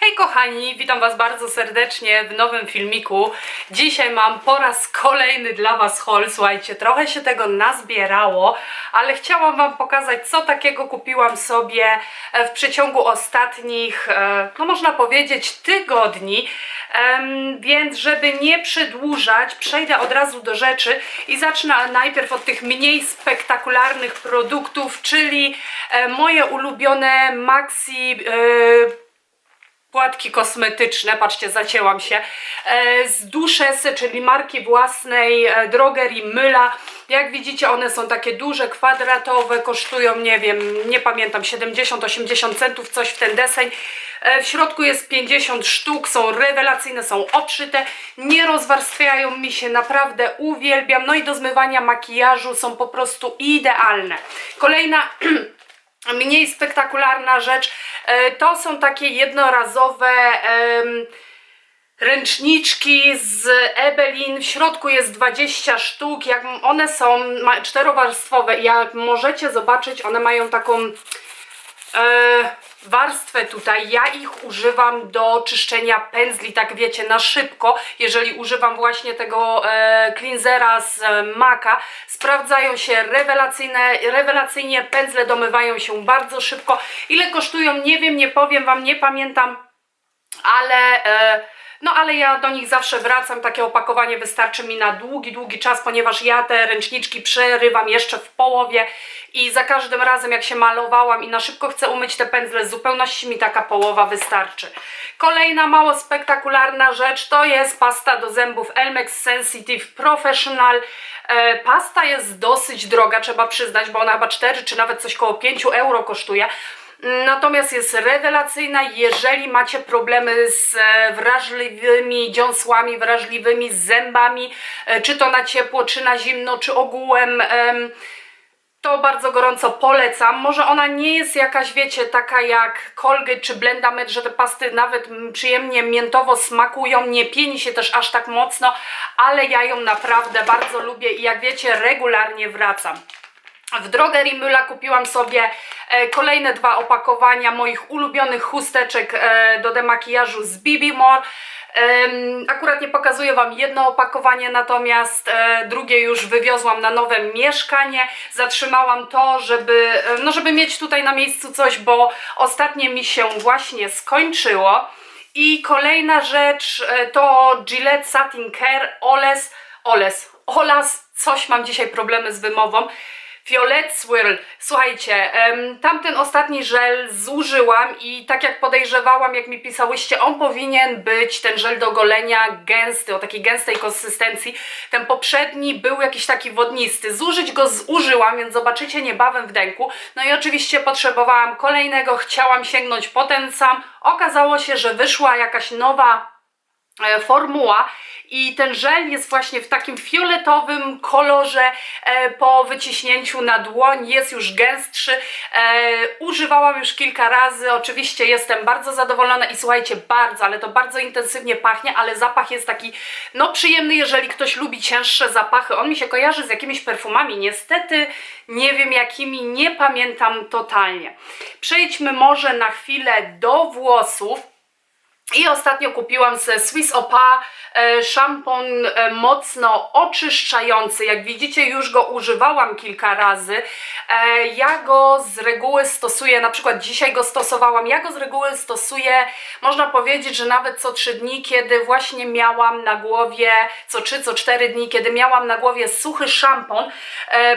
Hej kochani, witam Was bardzo serdecznie w nowym filmiku. Dzisiaj mam po raz kolejny dla Was haul. Słuchajcie, trochę się tego nazbierało, ale chciałam Wam pokazać, co takiego kupiłam sobie e, w przeciągu ostatnich, e, no można powiedzieć, tygodni. Więc, żeby nie przedłużać, przejdę od razu do rzeczy i zacznę najpierw od tych mniej spektakularnych produktów, czyli e, moje ulubione Maxi. Płatki kosmetyczne, patrzcie, zacięłam się, e, z Duchesse, czyli marki własnej e, Drogerii Myla. Jak widzicie, one są takie duże, kwadratowe, kosztują, nie wiem, nie pamiętam, 70-80 centów, coś w ten deseń. E, w środku jest 50 sztuk, są rewelacyjne, są obszyte, nie rozwarstwiają mi się, naprawdę uwielbiam. No i do zmywania makijażu są po prostu idealne. Kolejna mniej spektakularna rzecz e, to są takie jednorazowe ręczniczki z Ebelin. W środku jest 20 sztuk. Jak one są czterowarstwowe, jak możecie zobaczyć, one mają taką warstwę tutaj. Ja ich używam do czyszczenia pędzli, tak wiecie, na szybko. Jeżeli używam właśnie tego e, cleansera z e, Maka, sprawdzają się rewelacyjne, rewelacyjnie, pędzle domywają się bardzo szybko. Ile kosztują, nie wiem, nie powiem Wam, nie pamiętam, ale... E, no ale ja do nich zawsze wracam, takie opakowanie wystarczy mi na długi, długi czas, ponieważ ja te ręczniczki przerywam jeszcze w połowie i za każdym razem jak się malowałam i na szybko chcę umyć te pędzle, z zupełności mi taka połowa wystarczy. Kolejna mało spektakularna rzecz to jest pasta do zębów Elmex Sensitive Professional. E, pasta jest dosyć droga, trzeba przyznać, bo ona chyba 4 czy nawet coś koło 5 euro kosztuje. Natomiast jest rewelacyjna, jeżeli macie problemy z e, wrażliwymi dziąsłami, wrażliwymi zębami, e, czy to na ciepło, czy na zimno, czy ogółem. em, to bardzo gorąco polecam. Może ona nie jest jakaś, wiecie, taka jak Colgate czy Blendamed, że te pasty nawet przyjemnie miętowo smakują, nie pieni się też aż tak mocno, ale ja ją naprawdę bardzo lubię i jak wiecie, regularnie wracam. W drogerii Myla kupiłam sobie e, kolejne dwa opakowania moich ulubionych chusteczek e, do demakijażu z BB More. Akurat nie pokazuję Wam jedno opakowanie, natomiast e, drugie już wywiozłam na nowe mieszkanie. Zatrzymałam to, żeby, no żeby mieć tutaj na miejscu coś, bo ostatnie mi się właśnie skończyło. I kolejna rzecz to Gillette Satin Care Oles, Oles, Olas, coś mam dzisiaj problemy z wymową. Violet Swirl. Słuchajcie, tamten ostatni żel zużyłam i tak jak podejrzewałam, jak mi pisałyście, on powinien być, ten żel do golenia, gęsty, o takiej gęstej konsystencji. Ten poprzedni był jakiś taki wodnisty. Zużyć go zużyłam, więc zobaczycie niebawem w denku. No i oczywiście potrzebowałam kolejnego, chciałam sięgnąć po ten sam. Okazało się, że wyszła jakaś nowa formuła i ten żel jest właśnie w takim fioletowym kolorze e, po wyciśnięciu na dłoń, jest już gęstszy. E, używałam już kilka razy, oczywiście jestem bardzo zadowolona i słuchajcie, bardzo, ale to bardzo intensywnie pachnie, ale zapach jest taki no przyjemny, jeżeli ktoś lubi cięższe zapachy. On mi się kojarzy z jakimiś perfumami, niestety nie wiem jakimi, nie pamiętam totalnie. Przejdźmy może na chwilę do włosów. I ostatnio kupiłam ze Swiss Opa e, szampon e, mocno oczyszczający. Jak widzicie, już go używałam kilka razy. E, ja go z reguły stosuję, na przykład dzisiaj go stosowałam. Ja go z reguły stosuję, można powiedzieć, że nawet co 3 dni, kiedy właśnie miałam na głowie, co 3, co 4 dni, kiedy miałam na głowie suchy szampon,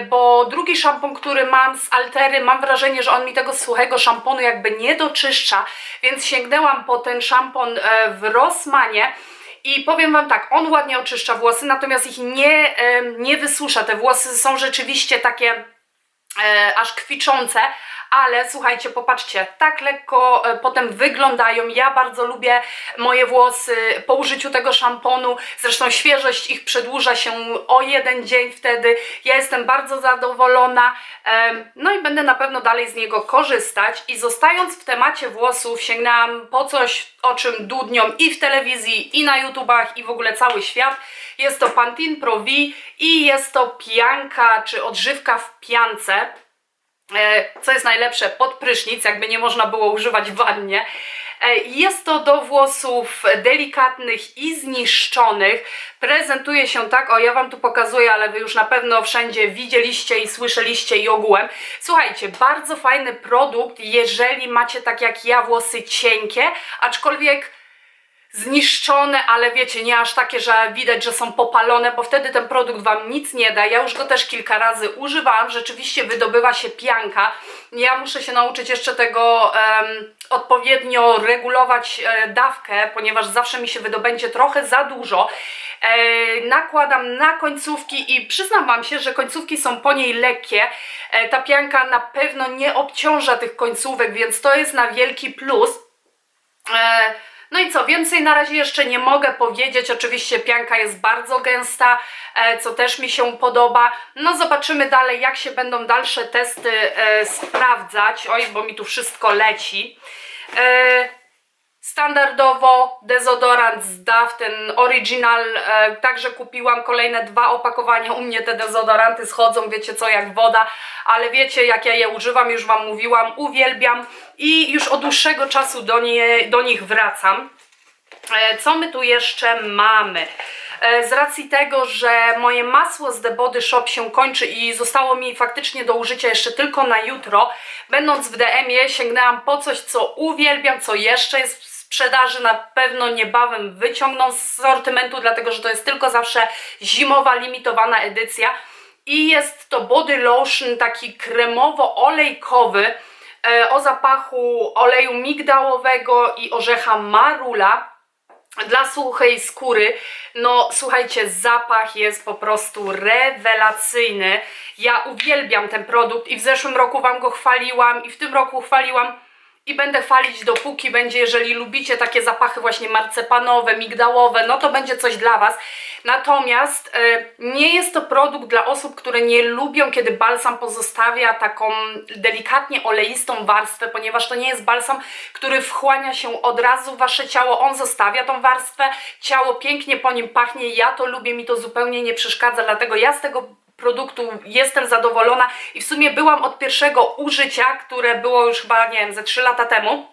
bo drugi szampon, który mam z Altery, mam wrażenie, że on mi tego suchego szamponu jakby nie doczyszcza, więc sięgnęłam po ten szampon e, w Rossmanie. I powiem Wam tak, on ładnie oczyszcza włosy, natomiast ich nie, em, nie wysusza. Te włosy są rzeczywiście takie e, aż kwiczące, ale słuchajcie, popatrzcie, tak lekko e, potem wyglądają. Ja bardzo lubię moje włosy po użyciu tego szamponu. Zresztą świeżość ich przedłuża się o jeden dzień wtedy. Ja jestem bardzo zadowolona. No i będę na pewno dalej z niego korzystać. I zostając w temacie włosów, sięgnęłam po coś, o czym dudnią i w telewizji, i na YouTubach, i w ogóle cały świat. Jest to Pantene Pro V i jest to pianka, czy odżywka w piance. E, co jest najlepsze, pod prysznic, jakby nie można było używać w wannie. E, Jest to do włosów delikatnych i zniszczonych. Prezentuje się tak, o ja Wam tu pokazuję, ale Wy już na pewno wszędzie widzieliście i słyszeliście i ogółem. Słuchajcie, bardzo fajny produkt, jeżeli macie tak jak ja włosy cienkie, aczkolwiek zniszczone, ale wiecie, nie aż takie, że widać, że są popalone, bo wtedy ten produkt Wam nic nie da. Ja już go też kilka razy używałam, rzeczywiście wydobywa się pianka. Ja muszę się nauczyć jeszcze tego em, odpowiednio regulować e, dawkę, ponieważ zawsze mi się wydobędzie trochę za dużo. E, nakładam na końcówki i przyznam Wam się, że końcówki są po niej lekkie. E, ta pianka na pewno nie obciąża tych końcówek, więc to jest na wielki plus. E, No i co, więcej na razie jeszcze nie mogę powiedzieć. Oczywiście pianka jest bardzo gęsta, e, co też mi się podoba. No zobaczymy dalej, jak się będą dalsze testy e, sprawdzać. Oj, bo mi tu wszystko leci. Standardowo dezodorant z DAW, ten original, e, także kupiłam kolejne dwa opakowania. U mnie te dezodoranty schodzą, wiecie co, jak woda, ale wiecie jak ja je używam, już Wam mówiłam, uwielbiam i już od dłuższego czasu do, nie, do nich wracam. E, Co my tu jeszcze mamy? E, Z racji tego, że moje masło z The Body Shop się kończy i zostało mi faktycznie do użycia jeszcze tylko na jutro, będąc w DM-ie sięgnęłam po coś, co uwielbiam, co jeszcze jest sprzedaży, na pewno niebawem wyciągną z sortymentu, dlatego że to jest tylko zawsze zimowa, limitowana edycja. I jest to body lotion taki kremowo-olejkowy e, o zapachu oleju migdałowego i orzecha marula dla suchej skóry, no słuchajcie, zapach jest po prostu rewelacyjny. Ja uwielbiam ten produkt i w zeszłym roku Wam go chwaliłam i w tym roku chwaliłam i będę chwalić dopóki będzie, jeżeli lubicie takie zapachy właśnie marcepanowe, migdałowe, no to będzie coś dla Was. Natomiast e, nie jest to produkt dla osób, które nie lubią, kiedy balsam pozostawia taką delikatnie oleistą warstwę, ponieważ to nie jest balsam, który wchłania się od razu w Wasze ciało, on zostawia tą warstwę, ciało pięknie po nim pachnie, ja to lubię, mi to zupełnie nie przeszkadza, dlatego ja z tego produktu jestem zadowolona i w sumie byłam od pierwszego użycia, które było już chyba, nie wiem, ze 3 lata temu.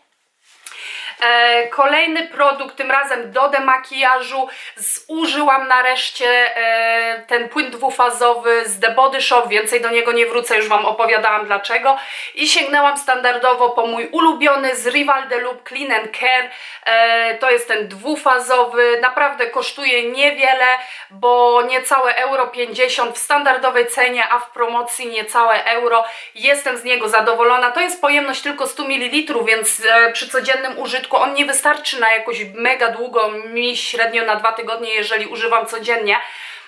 E, kolejny produkt, tym razem do demakijażu. Zużyłam nareszcie e, ten płyn dwufazowy z The Body Shop. Więcej do niego nie wrócę, już Wam opowiadałam dlaczego. I sięgnęłam standardowo po mój ulubiony z Rival The Loop Clean Care. E, to jest ten dwufazowy. Naprawdę kosztuje niewiele, bo niecałe euro 50 w standardowej cenie, a w promocji niecałe euro. Jestem z niego zadowolona. To jest pojemność tylko 100 ml, więc e, przy codziennym użytku on nie wystarczy na jakoś mega długo, mi średnio na dwa tygodnie, jeżeli używam codziennie.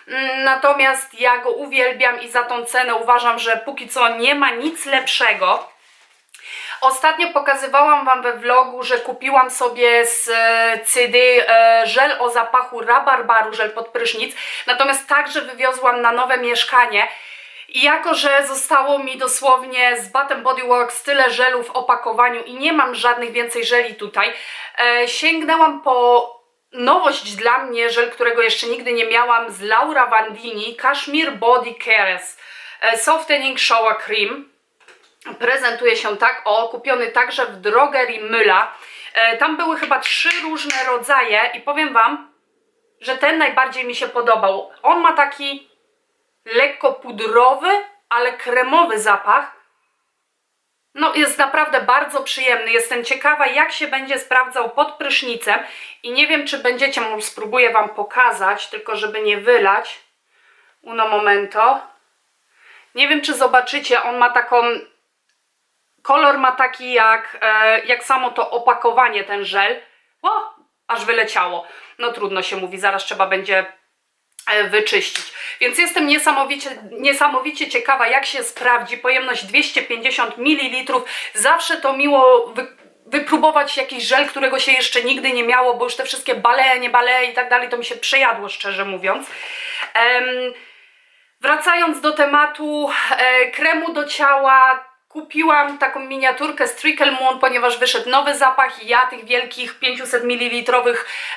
Mm, Natomiast ja go uwielbiam i za tą cenę uważam, że póki co nie ma nic lepszego. Ostatnio pokazywałam Wam we vlogu, że kupiłam sobie z e, CD e, żel o zapachu rabarbaru, żel pod prysznic, natomiast także wywiozłam na nowe mieszkanie. I jako, że zostało mi dosłownie z Bath Body Works tyle żelu w opakowaniu i nie mam żadnych więcej żeli tutaj, e, sięgnęłam po nowość dla mnie, żel, którego jeszcze nigdy nie miałam, z Laura Vandini, Cashmere Body Cares Softening Shower Cream prezentuje się tak, o, kupiony także w drogerii Myla. E, tam były chyba trzy różne rodzaje i powiem Wam, że ten najbardziej mi się podobał. On ma taki lekko pudrowy, ale kremowy zapach. No, jest naprawdę bardzo przyjemny. Jestem ciekawa, jak się będzie sprawdzał pod prysznicem i nie wiem, czy będziecie, może spróbuję Wam pokazać, tylko żeby nie wylać. Uno momento. Nie wiem, czy zobaczycie, on ma taką kolor ma taki jak, e, jak samo to opakowanie, ten żel. O, aż wyleciało. No trudno się mówi, zaraz trzeba będzie e, wyczyścić. Więc jestem niesamowicie, niesamowicie ciekawa, jak się sprawdzi. Pojemność 250 ml. Zawsze to miło wy, wypróbować jakiś żel, którego się jeszcze nigdy nie miało, bo już te wszystkie bale, nie bale i tak dalej, to mi się przejadło, szczerze mówiąc. Wracając do tematu e, kremu do ciała, Kupiłam taką miniaturkę z Trickle Moon, ponieważ wyszedł nowy zapach i ja tych wielkich 500 ml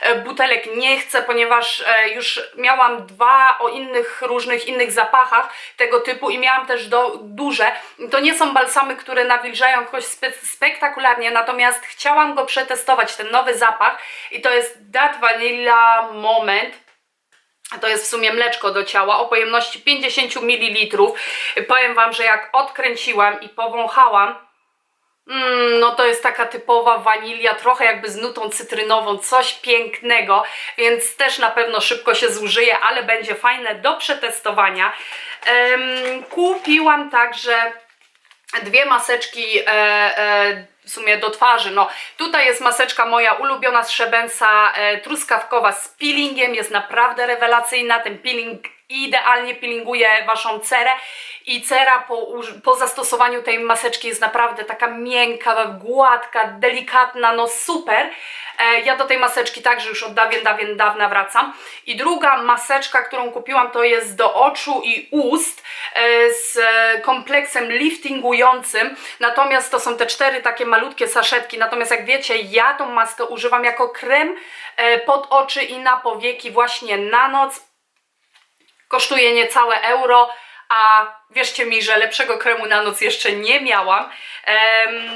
e, butelek nie chcę, ponieważ e, już miałam dwa o innych różnych innych zapachach tego typu i miałam też do, duże. To nie są balsamy, które nawilżają jakoś spe, spektakularnie, natomiast chciałam go przetestować, ten nowy zapach i to jest That Vanilla Moment. To jest w sumie mleczko do ciała o pojemności 50 ml. Powiem Wam, że jak odkręciłam i powąchałam, mm, no to jest taka typowa wanilia, trochę jakby z nutą cytrynową, coś pięknego, więc też na pewno szybko się zużyje, ale będzie fajne do przetestowania. Em, kupiłam także dwie maseczki e, e, w sumie do twarzy. No, tutaj jest maseczka moja ulubiona z Szebensa, e, truskawkowa z peelingiem, jest naprawdę rewelacyjna. Ten peeling idealnie peelinguje Waszą cerę i cera po, po zastosowaniu tej maseczki jest naprawdę taka miękka, gładka, delikatna, no super. E, ja do tej maseczki także już od dawien, dawien, dawna wracam. I druga maseczka, którą kupiłam, to jest do oczu i ust e, z kompleksem liftingującym. Natomiast to są te cztery takie malutkie saszetki. Natomiast jak wiecie, ja tą maskę używam jako krem e, pod oczy i na powieki właśnie na noc kosztuje niecałe euro, a wierzcie mi, że lepszego kremu na noc jeszcze nie miałam.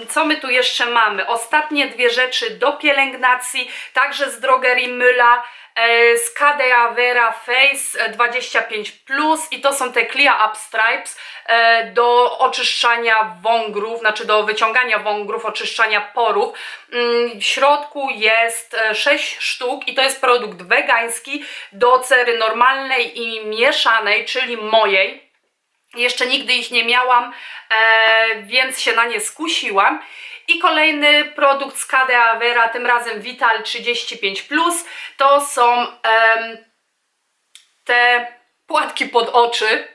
Co my tu jeszcze mamy? Ostatnie dwie rzeczy do pielęgnacji, także z drogerii Myla, e, z Cadea Vera Face e, 25+, plus i to są te Clear Up Stripes e, do oczyszczania wągrów, znaczy do wyciągania wągrów, oczyszczania porów. Mm, W środku jest e, 6 sztuk i to jest produkt wegański do cery normalnej i mieszanej, czyli mojej. Jeszcze nigdy ich nie miałam, e, więc się na nie skusiłam. I kolejny produkt z Cadea Vera, tym razem Vital 35+. To są te płatki pod oczy,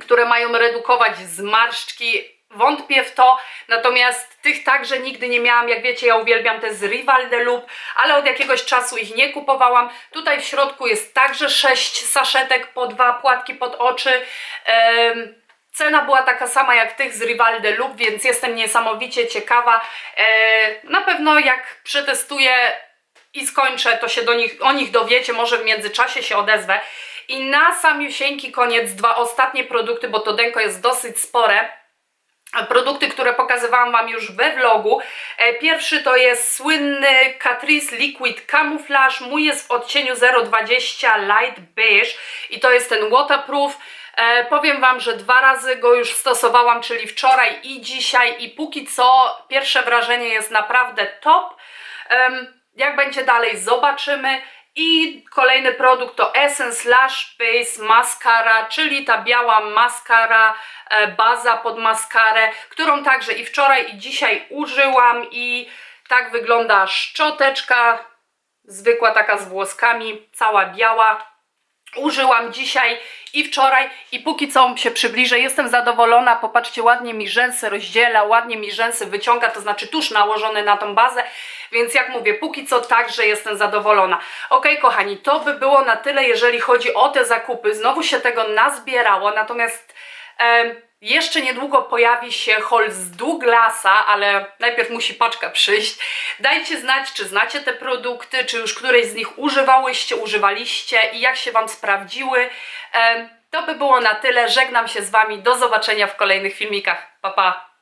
które mają redukować zmarszczki. Wątpię w to, natomiast tych także nigdy nie miałam. Jak wiecie, ja uwielbiam te z Rival de ale od jakiegoś czasu ich nie kupowałam. Tutaj w środku jest także 6 saszetek po dwa płatki pod oczy. Em, Cena była taka sama jak tych z Rival de więc jestem niesamowicie ciekawa. E, na pewno jak przetestuję i skończę, to się do nich, o nich dowiecie, może w międzyczasie się odezwę. I na samiusieńki koniec dwa ostatnie produkty, bo to denko jest dosyć spore. Produkty, które pokazywałam Wam już we vlogu. E, Pierwszy to jest słynny Catrice Liquid Camouflage. Mój jest w odcieniu 020 Light Beige i to jest ten waterproof. E, powiem Wam, że dwa razy go już stosowałam, czyli wczoraj i dzisiaj i póki co pierwsze wrażenie jest naprawdę top. Em, jak będzie dalej, zobaczymy. I kolejny produkt to Essence Lash Base Mascara, czyli ta biała maskara, e, baza pod maskarę, którą także i wczoraj i dzisiaj użyłam. I tak wygląda szczoteczka, zwykła taka z włoskami, cała biała. Użyłam dzisiaj i wczoraj i póki co się przybliżę, jestem zadowolona, popatrzcie, ładnie mi rzęsy rozdziela, ładnie mi rzęsy wyciąga, to znaczy tusz nałożony na tą bazę, więc jak mówię, póki co także jestem zadowolona. Ok, kochani, to by było na tyle, jeżeli chodzi o te zakupy, znowu się tego nazbierało, natomiast... em, jeszcze niedługo pojawi się haul z Douglasa, ale najpierw musi paczka przyjść. Dajcie znać, czy znacie te produkty, czy już któreś z nich używałyście, używaliście i jak się Wam sprawdziły. To by było na tyle. Żegnam się z Wami. Do zobaczenia w kolejnych filmikach. Pa, pa!